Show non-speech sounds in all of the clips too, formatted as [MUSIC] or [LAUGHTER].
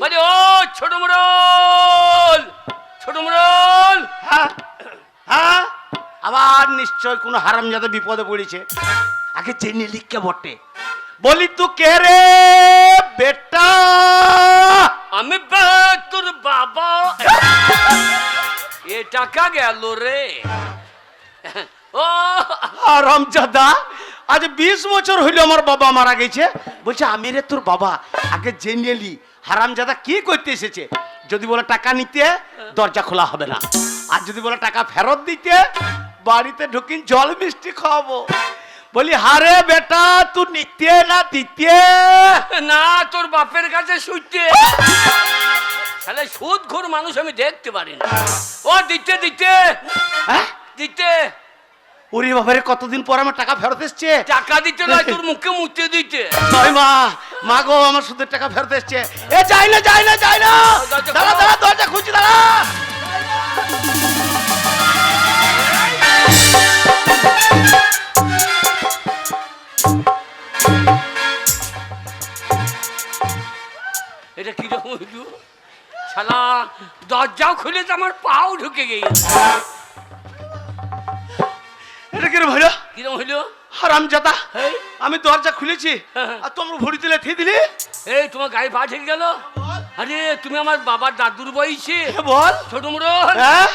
বলে ও ছোট মোড়ল ছোট মোড়ল। হ্যাঁ হ্যাঁ আবার নিশ্চয় কোনো হারামজাদা বিপদে পড়েছে। আগে চেনে লিখকে বটে। বলি তু কে রে বেটা? আমি তোর বাবা। এ টাকা গেল রে? ও হারামজাদা আজ বিশ বছর হইল আমার বাবা মারা গেছে। বলছে আমি রে তোর বাবা। আগে জেনে লি। হারামজাদা কি করতে এসেছে? যদি বলে টাকা নিতে দরজা খোলা হবে না। আর যদি বলে টাকা ফেরত দিতে বাড়িতে ঢুকিন জল মিষ্টি খাওয়াবো। বলি হারে বেটা তুই নিতে না দিতে? না তোর বাপের কাছে শুইতে। তাহলে সুদ ঘোর মানুষ আমি দেখতে পারি না। ও দিতে দিতে। হ্যাঁ? দিতে। ওরে বাবারে কতদিন পর আমার টাকা ফেরত এসছে? টাকা দিতে নয় তোর মুখে মুতে দিতে। নয় মা মা গো আমার সুদের টাকা ফেরত এসছে। এ যাই না যাই না যাই না। দরজা দাঁড়া খোলো। দাঁড়া দরজা খুঁজছি দাঁড়া। এটা কীরকম হইল? শালা দরজাও খুলেছে আমার পাও ঢুকে গেছে। এটা কিরম হইল কীরকম হইল? হারাম জাদা। আমি দরজা খুলেছি হ্যাঁ। আর তোমরা ভরি তুলে থিয়ে দিলি? এই তোমার গায়ে পা ঠেকে গেল? আরে তুমি আমার বাবার দাদুর বয়সে। বল। ছোট মোড় হ্যাঁ?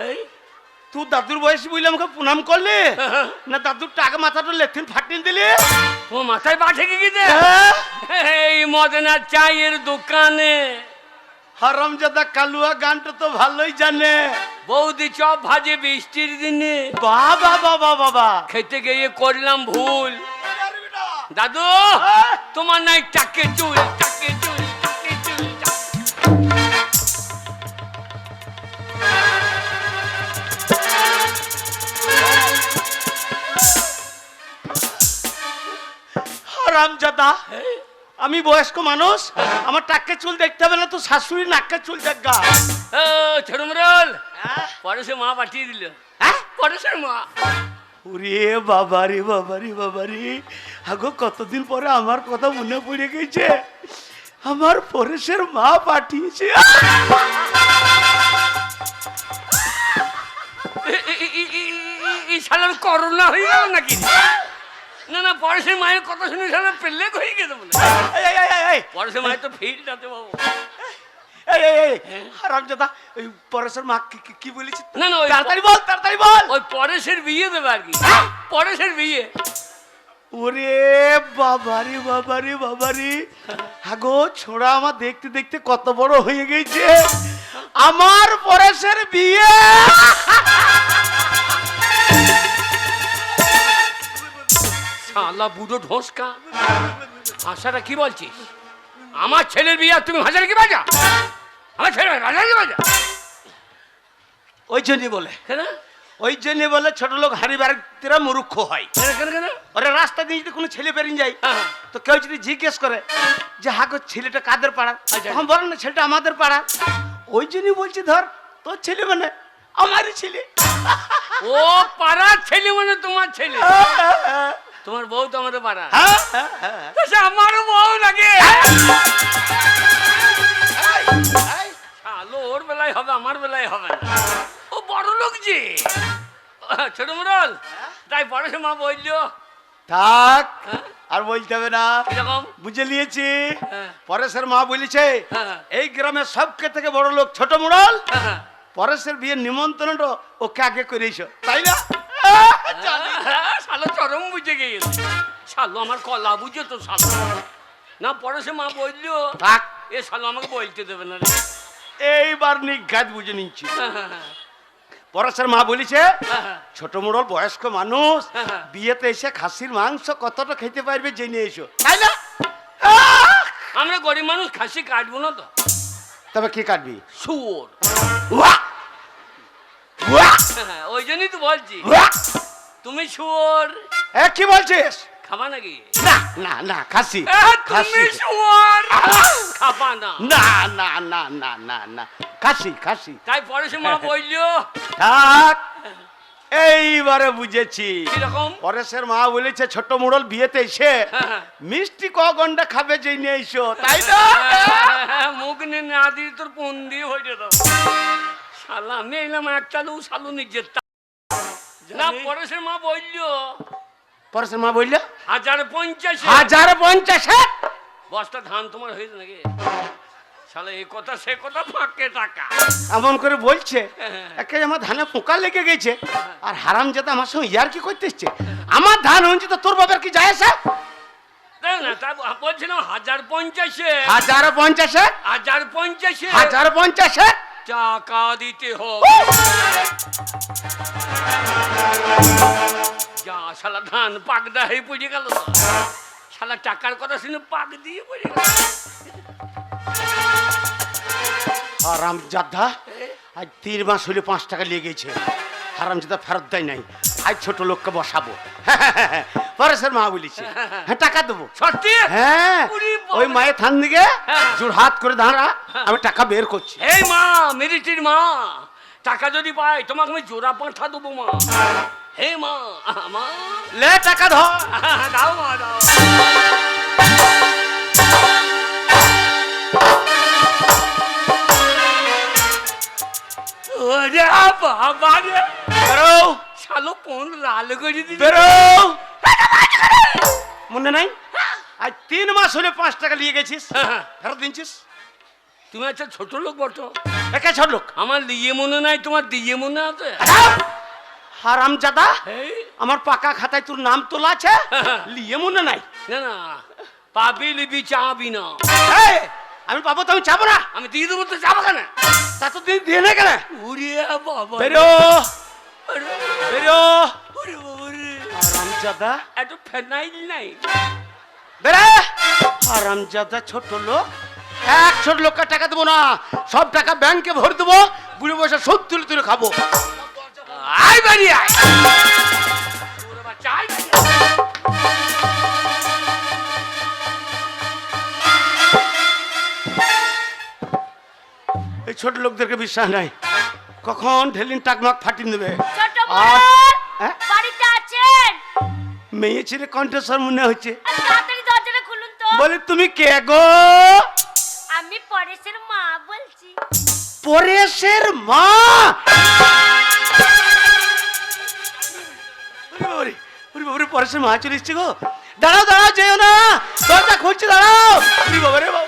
এই। তুই দাদুর বয়সী বলে আমাকে প্রণাম করলি? না দাদুর টাকা মাথাটা লেথিন ফাটিয়ে দিলি? তোমার মাথায় পা ঠেকে গেছে? হ্যাঁ? এই মদনা চায়ের দোকানে। হারাম জাদা কালুয়া গানটা তো ভালোই জানে। বৌদি চপ ভাজে বৃষ্টির দিনে। বাবা বাবা বাবা। খেতে গিয়ে করলাম ভুল। দাদু হ্যাঁ? তোমার নাই টাকে চুল টাকে চুল। হারাম জাদা আমি বয়স্ক মানুষ আমার টাকে চুল দেখতে হবে না তো শাশুড়ি নাকের চুল দেখা ও পরেশে মা পাঠিয়ে দিল হ্যাঁ? পরেশের মা ওরে বাবারে বাবারে বাবারে আগো কতদিন পরে আমার কথা মনে পড়ে গেছে আমার পরেশের মা পাঠিয়েছে করোনা হয়ে গেল নাকি না না পরেশের মায়ের কথা শুনে শালা পেলে হয়ে গেছে বলে পরেশের মায়ের তো ফিল যাতে বাবু। এই, এই, এই, হারাম ওই পরেশের মা কি- কি- কি না না তাড়াতাড়ি বল তাড়াতাড়ি বল। ওই পরেশের বিয়ে দেবে আর কি। পরেশের বিয়ে। ওরে বাবারে বাবারে বাবারে। আগো ছোড়া আমার দেখতে দেখতে কত বড় হয়ে গেছে। আমার পরেশের বিয়ে। শালা বুড়ো ঢোসকা। আশাটা কি বলছিস? আমার ছেলের বিয়ে আর তুমি হাজার কি বাজা আমার ছেলে হাজার কি বাজা ওই জন্যই বলে। কেন? ওই জন্য বলে ছোট লোক হারি বাড়িরা মূর্খ হয়। কেন কেন কেন? ওরা রাস্তা দিয়ে যদি কোনো ছেলে বেরিয়ে যায় হ্যাঁ। তো কেউ যদি জিজ্ঞেস করে যে হাগো ছেলেটা কাদের পাড়া? আচ্ছা। তখন বলেন না ছেলেটা আমাদের পাড়া। ওই জন্যই বলছি ধর তোর ছেলে মানে আমারই ছেলে। ও পাড়ার ছেলে মানে তোমার ছেলে। তোমার বউ তো আমাদের পাড়া। হ্যাঁ, হ্যাঁ, হ্যাঁ। তা সে আমারও বউ লাগে। শালো ওর বেলায় হবে আমার বেলায় হবে না। ও বড় লোক যে। ছোট মোড়ল তাই পরেশের মা বলল। থাক হ্যাঁ? আর বলতে হবে না। বুঝে নিয়েছি। হ্যাঁ। পরেশের মা বলেছে হ্যাঁ। এই গ্রামের সবকে থেকে বড় লোক ছোট মুড়াল হ্যাঁ। পরেশের বিয়ের নিমন্ত্রণটা ওকে আগে করেছ তাই না? শালো চরম বুঝে গিয়েছে শালো আমার কলা বুঝে তো শালো। না পরে সে মা বলল থাক। এ শালো আমাকে বলতে দেবে না এইবার নিঘাত বুঝে নিচ্ছি। পরেশের মা বলেছে ছোট মুড়ল বয়স্ক মানুষ। বিয়েতে এসে খাসির মাংস কতটা খেতে পারবে জেনে এসো। তাই না? আমরা গরিব মানুষ খাসি কাটবো না তো। তবে কি কাটবি? শুয়োর! ওই জন্যই তো বলছি। তুমি শুয়োর। এ কি বলছিস? খাবা নাকি? না না না খাসি। তুমি শুয়োর। খাবা না। না না না না না না। খাসি খাসি। তাই পরে সে মা বলল। থাক এইবারে বুঝেছি। পরেশের মা বলেছে ছোট মুড়ল বিয়েতে এসে হ্যাঁ। মিষ্টি ক গন্ডা খাবে যে নিয়ে এসো। তাই না? মুখ নিয়ে না দিয়ে তোর পন দিয়ে হয়ে যেত শালা আমি এলাম এক চালু শালু নিজের না পরেশের মা বলল। পরেশের মা বলল? হাজার পঞ্চাশ। হাজার পঞ্চাশে? বস্তা ধান তোমার হয়েছে নাকি? শালা এই কথা সে কথা ফাঁকে টাকা। এমন করে বলছে হ্যাঁ। একে আমার ধানে পোকা লেগে গেছে আর হারাম যাতে আমার সঙ্গে ইয়ার কি করতে এসছে? আমার ধান হয়েছে তো তোর বাবার কি যায় আসে তাই বলছিলাম হাজার পঞ্চাশে। হাজার পঞ্চাশে? হাজার পঞ্চাশে। হাজার পঞ্চাশে? টাকা দিতে হবে যা শালা ধান পাক হয়ে বুঝে গেল। শালা টাকার কথা শুনে পাক দিয়ে বুঝে গেল। হারাম জাদা আজ তিন মাস হলে পাঁচ টাকা লেগেছে। হারাম জাদা ফেরত দেয় নাই। আজ ছোট লোককে বসাবো। [LAUGHS] পরেশের মা বলেছি হ্যাঁ টাকা দেবো। সত্যি? হ্যাঁ ওই মায়ের থান দিকে হ্যাঁ। জোর হাত করে দাঁড়া আমি টাকা বের করছি। এই মা মেরিটির মা টাকা যদি পাই তোমাকে আমি জোড়া পাঠা দেবো মা। হে মা মা। লে টাকা ধর। [LAUGHS] কোন লাল করে বেরো মনে নাই আজ তিন মাস হলে পাঁচ টাকা নিয়ে গেছিস ফেরত দিনছিস তুমি একটা ছোট লোক বটো একে ছোট লোক আমার দিয়ে মনে নাই তোমার দিয়ে মনে আছে হারাম জাদা আমার পাকা খাতায় তোর নাম তোলা আছে লিয়ে মনে নাই না না পাবি লিবি চাবি না আমি পাবো তো আমি চাবো না আমি দিয়ে দেবো তো যাব কেন তা তো তুই দিয়ে না কেন উড়ে বাবা বেরো বেরো। ওরে বাবা রে। হারাম জাদা এত ফেনাইল নাই। বেরে। হারাম ছোট লোক। এক ছোট টাকা দেবো না। সব টাকা ব্যাংকে ভরে দেবো। বুড়ে বসে সব তুলে তুলে খাব। আয় বাড়ি আয়। ওরে। এই ছোট লোকদেরকে বিশ্বাস নাই। কখন ঢেলিন টাকমাক ফাটিয়ে দেবে? আর- হ্যাঁ? বাড়িতে আছেন? মেয়ে ছেলে কণ্ঠস্বর মনে হচ্ছে। তাড়াতাড়ি দরজাটা খুলুন তো। বলে তুমি কে গো? আমি পরেশের মা বলছি। পরেশের মা? পরেশের মা চলে এসছে গো। দাঁড়াও দাঁড়াও যেও না। দরজা খুলছে দাঁড়াও। ওরে বাবারে বাবা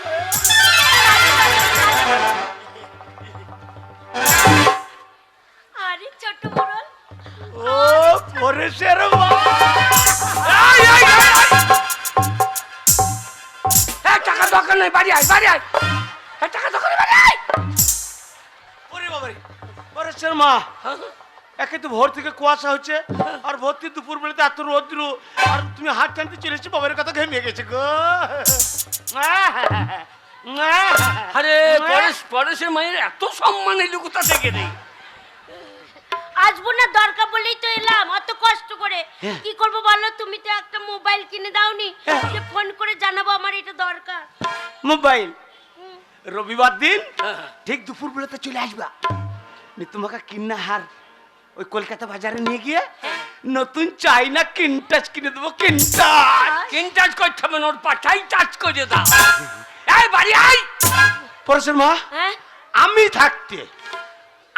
আয়। এই, টাকা দরকার নাই বাড়ি আয় বাড়ি আয় এই, টাকা দরকার নেই, বাড়ি আয় ওরে বাবারে পরেশের মা একে তো ভোর থেকে কুয়াশা হচ্ছে আর ভোর থেকে দুপুর বেলাতে এত রোদ্র আর তুমি হাত টানতে চলে এসেছ বাবার কথা ঘেমে গেছে গো আরে পরেশ পরেশের মায়ের এত সম্মান এলো কোথা থেকে নেই আসব না দরকার বলেই তো এলাম অত কষ্ট করে। হ্যাঁ। কি করব বলো? তুমি তো একটা মোবাইল কিনে দাওনি। যে ফোন করে জানাব আমার এটা দরকার। মোবাইল? রবিবার দিন? হ্যাঁ। ঠিক দুপুর বেলাতে চলে আসবা। নি তোমাকে কিন্না হার ওই কলকাতা বাজারে নিয়ে গিয়ে নতুন চাইনা কিনটাচ কিনে দেবো কিনটাচ। কিন টাচ করতে হবে না ওর পাঠাই টাচ করে দাও। এই বাড়ি আয়! পরেশের মা হ্যাঁ। আমি থাকতে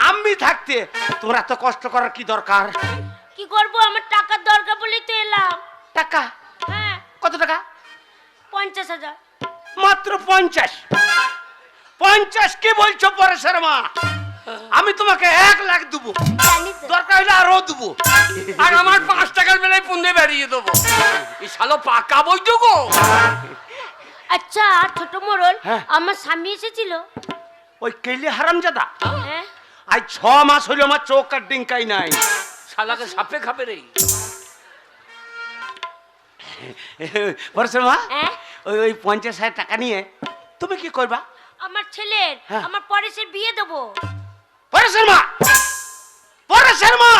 আমি থাকতে তোর এত কষ্ট করার কি দরকার? কি করব? আমার টাকার দরকার বলেই তো এলাম। টাকা? হ্যাঁ। কত টাকা? পঞ্চাশ হাজার। মাত্র পঞ্চাশ। পঞ্চাশ কি বলছো পরেশের মা আমি তোমাকে এক লাখ দেবো। দরকার হলে আরও দেবো। আর আমার পাঁচ টাকার বেলায় পুন্দে বেরিয়ে দেবো। এই শালো পাকা বই গো। আচ্ছা ছোট মোড়ল হ্যাঁ। আমার স্বামী এসেছিল? ওই কেলি হারামজাদা? হ্যাঁ। আজ ছ মাস হইল আমার চোখ আর ডিঙ্কাই নাই। শালাকে সাপে খাবে রে। পরেশের মা হ্যাঁ? ওই ওই পঞ্চাশ হাজার টাকা নিয়ে তুমি কি করবা? আমার ছেলের হ্যাঁ। আমার পরেশের বিয়ে দেবো। পরেশের মা পরেশের মা!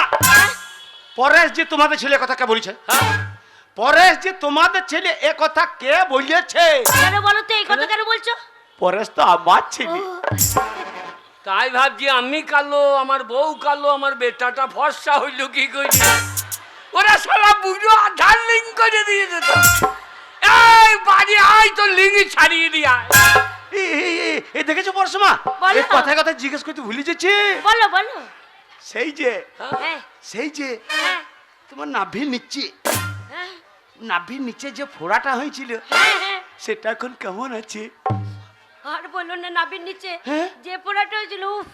পরেশ যে তোমাদের ছেলে কথা কে বলেছে? হ্যাঁ? পরেশ যে তোমাদের ছেলে এ কথা কে বলেছে? কেন বলো তো এই কথা কেন বলছো? পরেশ তো আমার ছেলে। তাই ভাবছি আমি কালো আমার বউ কালো আমার বেটাটা ফর্সা হইল কি করি? ওরা সারা বুঝো আধার লিঙ্ক করে দিয়ে তো এই বাড়ি আয় তো লিঙ্ক ছাড়িয়ে দিয়া এ, এ, এ, এ দেখেছ পরশুমা। এই কথায় কথা জিজ্ঞেস করতে ভুলে যাচ্ছি। বলো বলো। সেই যে হ্যাঁ। সেই যে হ্যাঁ। তোমার নাভির নিচে। হ্যাঁ। নাভির নিচে যে ফোড়াটা হয়েছিল হ্যাঁ, হ্যাঁ। সেটা এখন কেমন আছে? আর বলো না নাবির নিচে হ্যাঁ? যে পোড়াটা হয়েছিল উফ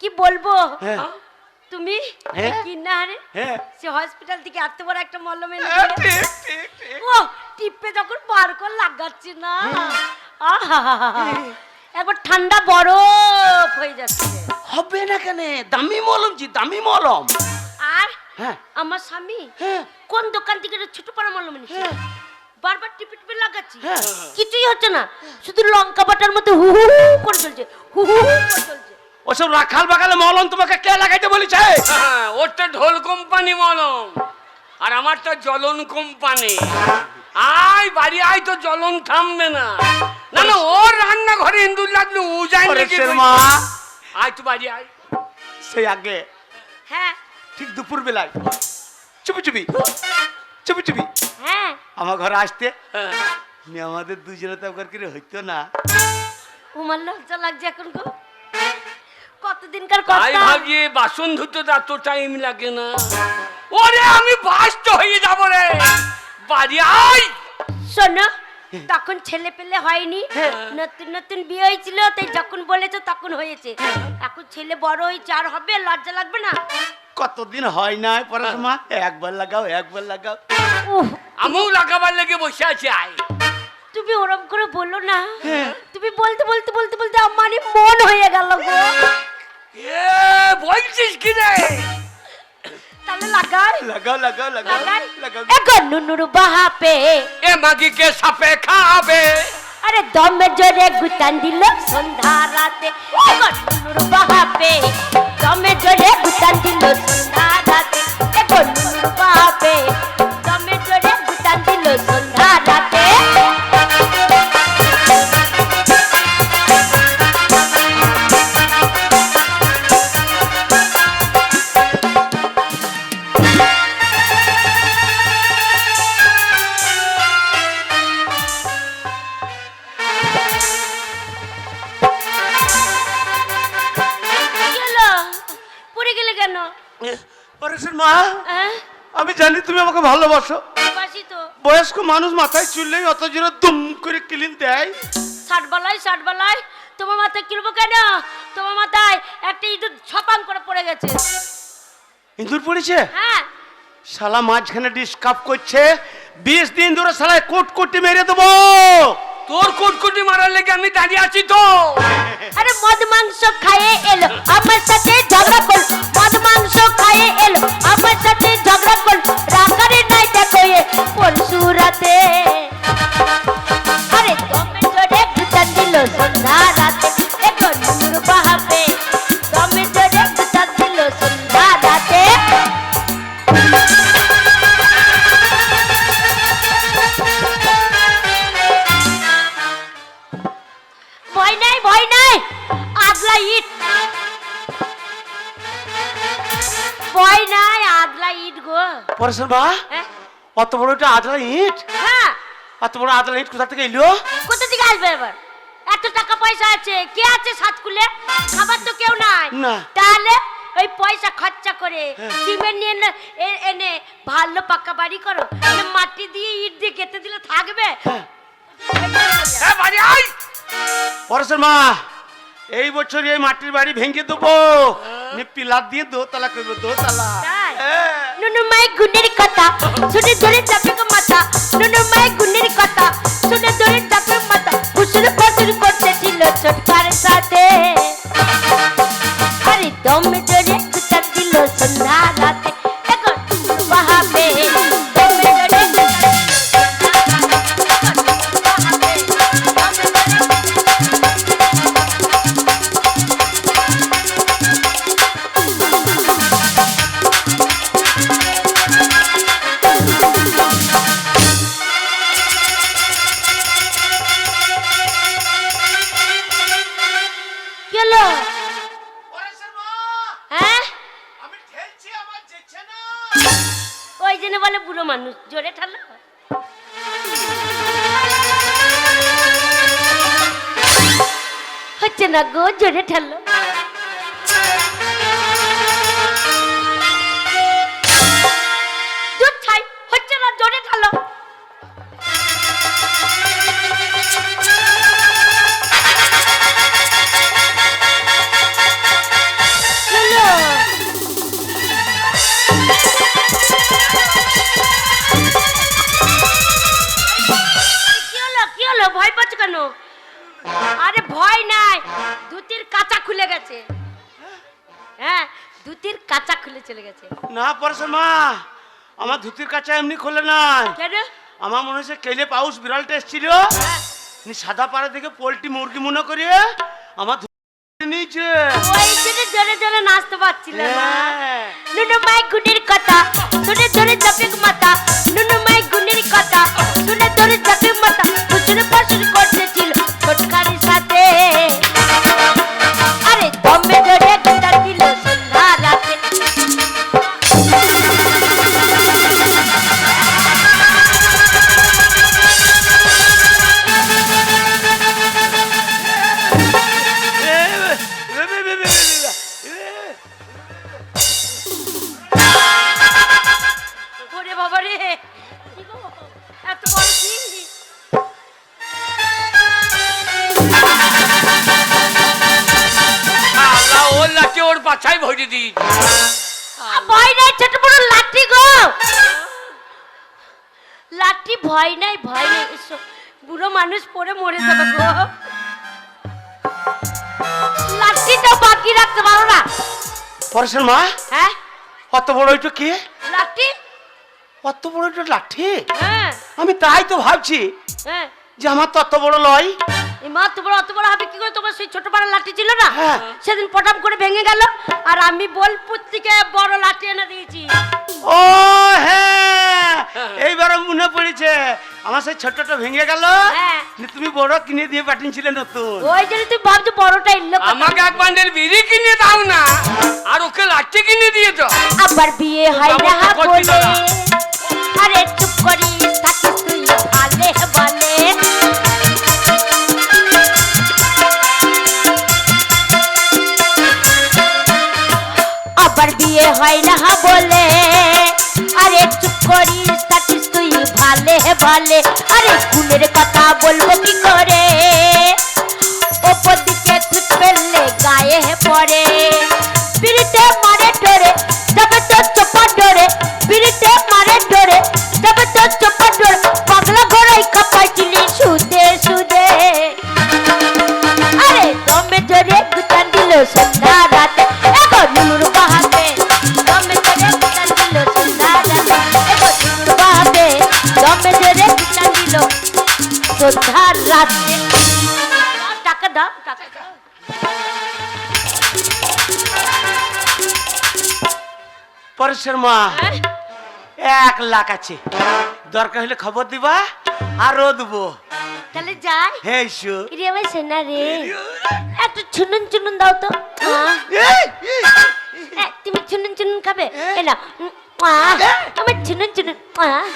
কি বলব? হ্যাঁ। তুমি? হ্যাঁ? কি না রে? হ্যাঁ। সে হসপিটাল থেকে এত বড় একটা মলম এনে ও টিপে যখন বার করে লাগাচ্ছি না। আহা একবার ঠান্ডা বরফ হয়ে যাচ্ছে। হবে না কেন? দামি মলম জি দামি মলম। আর আমার স্বামী কোন দোকান থেকে ছোট পাড়া মলম এনেছে। বারবার টিপে টিপে লাগাচ্ছি। হ্যাঁ। কিছুই হচ্ছে না। শুধু লঙ্কা বাটার মতো হু হু করে চলছে। হু হু করে চলছে। ওসব রাখাল বাগালে মলম তোমাকে কে লাগাইতে বলেছে? হ্যাঁ ওরটা ঢোল কোম্পানি মলম। আর আমারটা জ্বলন কোম্পানি। আয় বাড়ি আয় তো জ্বলন থামবে না। না না ওর রান্নাঘরে ইন্দুর লাগল ও যায় নাকি মা আয় তো বাড়ি আয়। সেই আগে হ্যাঁ। ঠিক দুপুর বেলায় চুপি চুপি চুপি চুপি। আমার ঘরে আসতে? হ্যাঁ। আমাদের দুজনে তো একবার করে হইতো না। উমার লজ্জা লাগছে এখন গো। কতদিনকার তাই কথা ভাবছি বাসন ধুতে তো এত টাইম লাগে না। ওরে আমি বাস্ত হয়ে যাব রে। বাড়ি আয়। শোনো তখন ছেলে পেলে হয়নি। নতুন নতুন বিয়ে হয়েছিল তাই যখন বলেছ তখন হয়েছে। এখন ছেলে বড় হয়েছে আর হবে? লজ্জা লাগবে না? কতদিন হয় না পরেশ মা একবার লাগাও একবার লাগাও। আমিও লাগাবার লেগে বসে আছি আয়। তুমি ওরম করে বলো না। তুমি বলতে বলতে বলতে বলতে আমারই মন হয়ে গেল গো। এ বলছিস কি রে? তাহলে লাগাই। এগো নুনুর বাহাপে। এ মাগিকে সাপে খাবে? আরে দমে জোরে গুতান দিল সন্ধ্যা রাতে। এগো নুনুর বাহাপে। দমে জোরে গুতান দিল সন্ধ্যা বাসি বয়স্ক মানুষ মাথায় চুললেই অত জোরে দুম করে ক্লিন দেয়। ষাট বালাই ষাট বালাই তোমার মাথায় কিনবো কেন? তোমার মাথায় একটা ইঁদুর ছপাং করে পড়ে গেছে। ইঁদুর পড়েছে? হ্যাঁ। শালা মাঝখানে ডিস্টার্ব করছে বিশ দিন ধরে শালায় কোট কোটি মেরে দেবো। তোর কুটকুটি মারার লেগে আমি দাঁড়িয়ে আছি তো। আরে মদ মাংস খায়ে এলো, আমার সাথে ঝগড়া করল। মদ মাংস খায়ে এলো, আমার সাথে ঝগড়া করল। রাগারে নাই দেখো এ পরশু রাতে। আরে দমে জড়ে গুতান দিল সন্ধ্যা ইট ভয় নাই আগলা ইট গো। পরেশের মা হ্যাঁ? অত বড় একটা আদলা ইট হ্যাঁ। অত বড় আদলা ইট কোথা থেকে এলো? কোথা থেকে আসবে এবার? এত টাকা পয়সা আছে। কে আছে সাতকুলে খাবার তো কেউ নাই। তাহলে ওই পয়সা খরচা করে হ্যাঁ। সিমেন্ট নিয়ে এনে- ভালো পাকা বাড়ি করো। মাটি দিয়ে ইট দিয়ে কেটে দিলে থাকবে। মা এই বছর এই মাটির বাড়ি ভেঙে দেবো। নি পিলার দিয়ে দোতলা করব দোতলা তাই? হ্যাঁ। নুনু মাই গুনের কথা শুনে ধরে চাপে মাথা। নুনু মাই গুনের কথা শুনে ধরে চাপে মাথা। হুসুর ফাসুর করতে ছিল ছোটকার সাথে। আরে দম জোরে কুতা দিল সন্ধ্যা আমার ধুতির কাছে এমনি খোলে নাই। কেন? আমার মনে হচ্ছে কেলে পাউস বিড়ালটা এসেছিল। হ্যাঁ, নি সাদা পাড়া দেখে পোলট্রি মুরগি মনে করে আমার জোরে জোরে নাচতে পারছিল না। হ্যাঁ। নুনু মাই গুণের কথা শুনে ধরে মাথা। নুনু মাই গুণের কথা শুনে ধরে মাথা। পাশুর করতেছিল পরশের মা? হ্যাঁ? অত বড় ওইটা কি? লাঠি? অত বড় ওইটা লাঠি? হ্যাঁ। আমি তাই তো ভাবছি হ্যাঁ। যে আমার তো অত বড় লয়। মা তোমার অত বড় হবে কি করে তোমার সেই ছোট বড় লাঠি ছিল না? হ্যাঁ। সেদিন পটাম করে ভেঙে গেল আর আমি বোলপুর থেকে বড় লাঠি এনে দিয়েছি। ও হ্যাঁ। এইবারে মনে পড়েছে আমার সেই ছোটটা ভেঙে গেল? হ্যাঁ। তুমি বড় কিনে দিয়ে পাঠিয়েছিলে নতুন। ওই জন্য তুই ভাবছ বড়টা এলো? আমাকে এক বান্ডেল বিড়ি কিনে দাও না আর ওকে লাঠি কিনে দিয়ে দাও। আবার বিয়ে হয় না বলে। আরে চুপ করি থাকিস তুই ভালে। বিয়ে হয় না বলে। আরে চুপ করিস থাকিস তুই, ভালে ভালে। আরে গুণের কথা বলব কি করে? পরশের মা। হ্যাঁ? এক লাখ আছে। দরকার হলে খবর দিবা আরও দেবো। তাহলে যাই। হ্যাঁ ইসু রে ভাই সেনা রে। একটু চুনুন চুনুন দাও তো। তুমি চুনুন চুনুন খাবে? এ। না উম, আহ, আমার চুনুন চুনুন। আহ।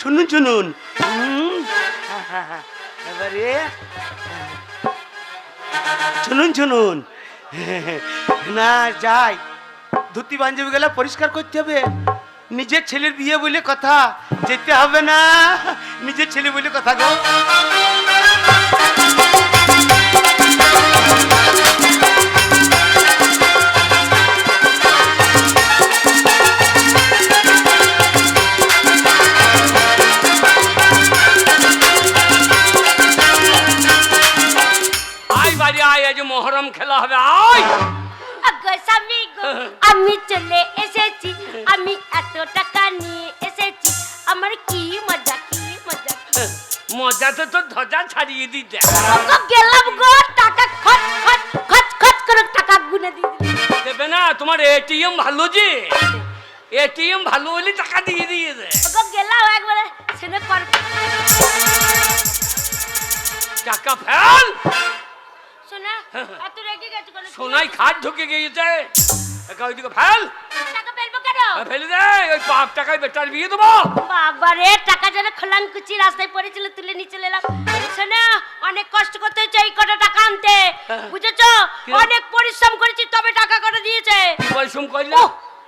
শুনুন শুনুন উম, এবারে শুনুন শুনুন [LAUGHS] না, যাই। ধুতি বান্ধবী গেলে পরিষ্কার করতে হবে। নিজের ছেলের বিয়ে বলে কথা যেতে হবে না। নিজের ছেলে বলে কথা গো। আজ মহরম খেলা হবে আয়! স্বামী গো, আমি চলে এসেছি আমি এত টাকা নিয়ে এসেছি আমার কি মজা কি মজা। কি মজাতে তো ধ্বজা ছাড়িয়ে দিতে। গেলাম গো টাকা খট খট খট খট করে টাকা গুনে দিয়ে দেবে না তোমার এটিএম ভালো যে? এটিএম ভালো হলে টাকা দিয়ে দিয়ে দে। গো গেলাম একবারে সেনে টাকা ফেল! শোনা এত রেগে গেছে কোনো? সোনাই খাট ঢুকে গিয়েছে। একা ওইদিকে ফেল। টাকা ফেলব কেন? ফেলে দে ওই বাপ টাকায় বেটার বিয়ে দেবো। বাবা রে টাকা যেন খোলাঙ্কুচি রাস্তায় পড়েছিল তুলে নিয়ে চলে এলাম শোনা অনেক কষ্ট করতে হচ্ছে এই কটা টাকা আনতে। হ্যাঁ। বুঝেছ? অনেক পরিশ্রম করেছি তবে টাকা কটা দিয়েছে? পরিশ্রম করলে?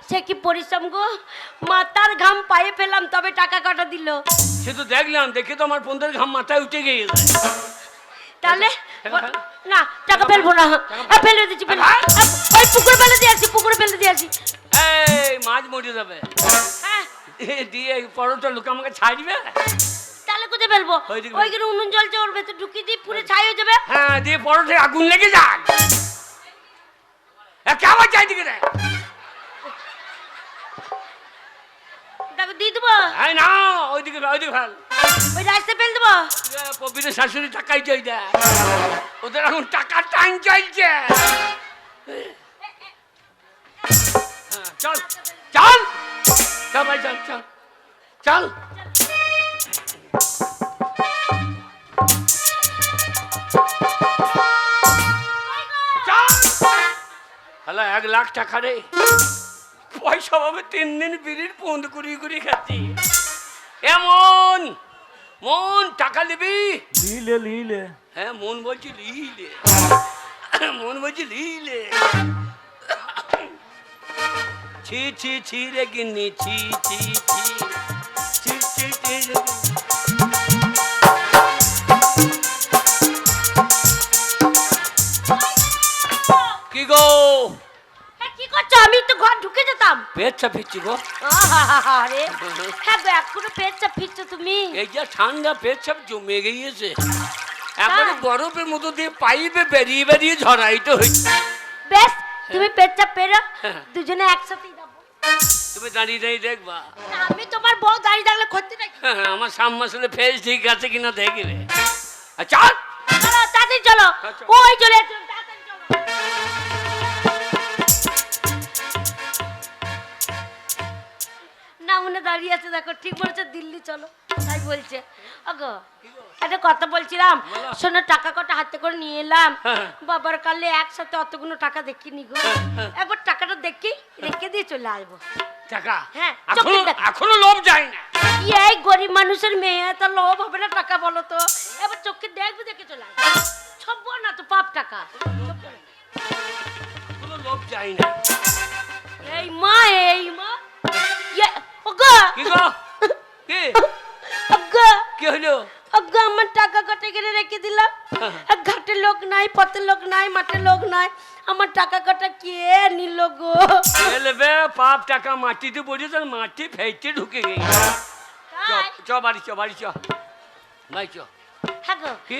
সে কি পরিশ্রম গো? মাথার ঘাম পায়ে ফেলাম তবে টাকা কটা দিল? সে তো দেখলাম দেখে তো আমার পন্দের ঘাম মাথায় উঠে গিয়েছে। তাহলে। না টাকা ফেলব না। আ, ফেলে দিচ্ছি হ্যাঁ? ওই পুকুরে ফেলে দিয়ে আসি পুকুরে ফেলে দিয়ে আসি এই মাছ মরে যাবে। হ্যাঁ। দিয়ে পরোটা লোক আমাকে ছাড়বে? তাহলে কোথায় ফেলব? ওইদিকে ওইখানে উনুন জলছে ওর ভেতর ঢুকিয়ে দিই পুরো ছাই হয়ে যাবে। হ্যাঁ দিয়ে পরোটায় আগুন লেগে যাক কেমন চাইদিকে রে? তাকে দিয়ে দেবো? এই না ওইদিকে ফেল, ওইদিকে ফেল। ওই রাস্তায় ফেল দেবো? পবিত্র শাশুড়ি টাকাই চাই দেয় ওদের এখন টাকার টাইম চাইছে। চল চল। চল চল চল চল। হ্যালো এক লাখ টাকা রে পয়সা পাবে তিন দিন বিড়ির পুঁদ কুড়ি গুড়ি খাচ্ছি এমন মন টাকা নিবি? লিলে লিলে। হ্যাঁ মন বলছি লিলে। মন বলছি লিলে। ছি ছি ছি রে গিন্নি ছি ছি ছি। যেতাম পেটটা ফিরছি গো। আরে হ্যাঁ গো এখনও পেটটা ফিরছো তুমি। এই যা ঠান্ডা পেচ্ছাপ জমে গিয়েছে। তাই? বরফের মতো দিয়ে পাইপে বেরিয়ে বেরিয়ে ঝরাইতে হচ্ছে বেশ তুমি পেটটা পেরো। হ্যাঁ। দুজনে একসাথেই যাব। তুমি দাঁড়িয়ে দাঁড়িয়ে দেখবা। আমি তোমার বউ দাঁড়িয়ে থাকলে ক্ষতি নাকি হ্যাঁ, আমার সাম মাসলে ফেস ঠিক আছে কিনা দেখবে। আর চল। তাড়াতাড়ি চলো। আচ্ছা। ওই চলো না মনে দাঁড়িয়ে আছে দেখো ঠিক বলছে দিল্লি চলো। তাই বলছে। একটা কথা বলছিলাম শোনো টাকা কটা হাতে করে নিয়ে এলাম। হ্যাঁ। বাবার কালে একসাথে অতগুলো টাকা দেখিনি গো। হ্যাঁ। একবার টাকাটা দেখি রেখে দিয়ে চলে আসব। টাকা? হ্যাঁ, এখনও চোখে দেখ। এখনও লোভ যায় না। এই গরিব মানুষের মেয়ে তা লোভ হবে না টাকা বলো তো? এবার চোখে দেখবে দেখে চলে আসবে। ছব্ব না তো পাপ টাকা। চোখ করে। এখনও লোভ যায় না। এই মা এই মা। কি গো? কি? ওগো কি হলো ওগো আমার টাকা কটা করে রেখে দিলাম। এক ঘাটে লোক নাই পথে লোক নাই মাঠে লোক নাই। আমার টাকা কটা কে নিল গো? পাপ টাকা মাটিতে পড়েছে মাটি ফেটে ঢুকে গেছে। চ তাই? চ বাড়ি চ বাড়ি চ। হ্যাঁ গো। কি?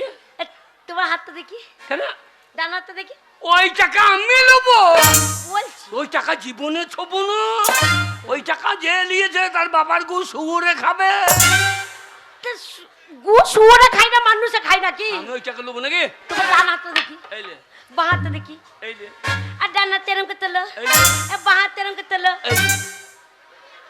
তোমার হাতটা দেখি। কেন? ডান হাতটা দেখি। ওই টাকা আমি নেব। ওই টাকা জীবনে ছোব না। ওই টাকা যে নিয়েছে তার বাবার গু শুয়ে খাবে। গু শুয়োরে খাই না মানুষে খাই নাকি আমি ওই টাকা নেব নাকি? তোমার ডান হাতে দেখি এইলে বাঁ দেখি। এইলে আর ডান হাতে এরম করতে এ বাঁ হাতে এরম করতে।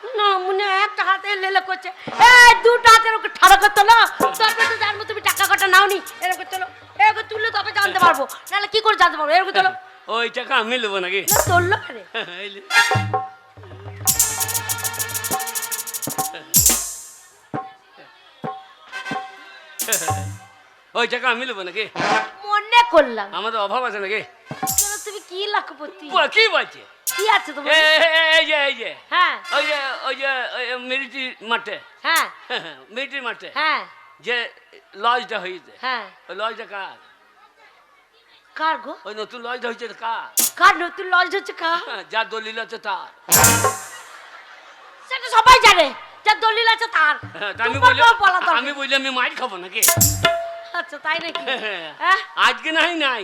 না মনে একটা হাতে লেলে করছে। এই দুটো হাতে এরকম ঠাড়া করতে হলো তারপরে তো জানব তুমি টাকা কটা নাওনি। এরকম করতে এরকম তুললে তবে জানতে পারব। নাহলে কি করে জানতে পারব? এরকম করতে [LAUGHS] ওই টাকা আমি নেব নাকি? না তুললো আরে ওই টাকা আমি নেব নাকি? মনে করলাম। আমাদের অভাব আছে নাকি? তুমি কি লাখপতি? কি বলছে? কি আছে তোমার? এই যে এই যে। হ্যাঁ। ওই যে ওই যে মিলিটারি মাঠে। হ্যাঁ। [LAUGHS] মিলিটারি মাঠে। হ্যাঁ। যে লজটা হয়েছে। হ্যাঁ। ওই লজটা কার? কার গো? ওই নতুন লজটা হয়েছে কার? কার নতুন লজ হচ্ছে কার? হ্যাঁ, যার দলিল আছে তার। সেটা সবাই জানে যার দলিল আছে তার। হ্যাঁ, আমি বলা। আমি বললাম আমি মাইর খাব নাকি? আচ্ছা তাই নাকি? হ্যাঁ। আজকে নাই নাই।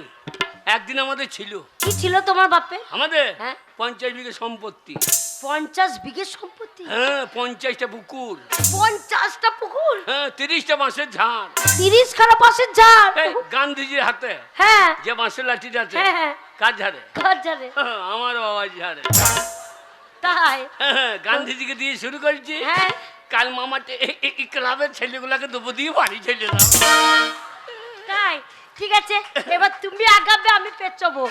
একদিন আমাদের ছিল। কি ছিল তোমার বাপে আমাদের হ্যাঁ। পঞ্চাশ বিঘে সম্পত্তি। পঞ্চাশ বিঘে সম্পত্তি? হ্যাঁ পঞ্চাশটা পুকুর। পঞ্চাশটা পুকুর? হ্যাঁ তিরিশটা বাঁশের ঝাড়। তিরিশ খারাপ বাঁশের ঝাড়? এই গান্ধীজির হাতে। হ্যাঁ। যে বাঁশের লাঠিটা আছে হ্যাঁ, হ্যাঁ। কার ঝাড়ে? কার জানে হ্যাঁ, আমার বাবার ঝাড়ে। তাই? গান্ধীজিকে দিয়ে শুরু করেছি। হ্যাঁ। কাল মামাতে এই ক্লাবের ছেলেগুলাকে দেবো দিয়ে বাড়ি ছেলে দাও তাই? ঠিক আছে এবার তুমি আগাবে আমি পেছবো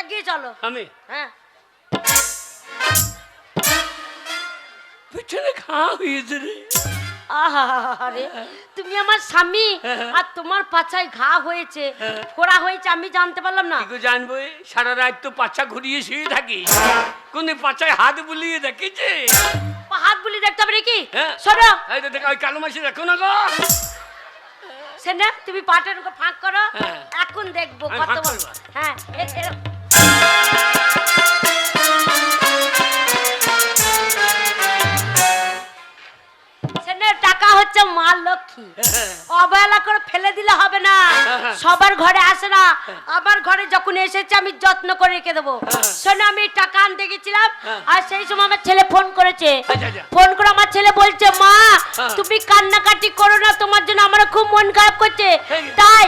আগে চলো। আমি? হ্যাঁ। পেছনে হয়েছে রে। আহারে তুমি আমার স্বামী আর তোমার পাছায় ঘা হয়েছে ফোড়া হয়েছে আমি জানতে পারলাম না। জানব সারা রাত তো পাছা ঘুরিয়ে শুয়ে থাকি। কোন পাছায় হাত বুলিয়ে দেখেছে? হাত দেখতে হবে নাকি? হ্যাঁ। কালো মাসি দেখো না গো। সেনা তুমি পাটের উপর ফাঁক করো হ্যাঁ। এখন দেখব কত বলব হ্যাঁ হচ্ছে মা লক্ষ্মী [LAUGHS] অবহেলা করে ফেলে দিলে হবে না। [LAUGHS] সবার ঘরে আসে না আমার ঘরে যখন এসেছে আমি যত্ন করে রেখে দেবো [LAUGHS] শোনো আমি টাকা আনতে গেছিলাম। আর সেই সময় আমার ছেলে ফোন করেছে আচ্ছা, আচ্ছা। ফোন করে আমার ছেলে বলছে মা। তুমি কান্নাকাটি করো না তোমার জন্য আমার খুব মন খারাপ করছে। তাই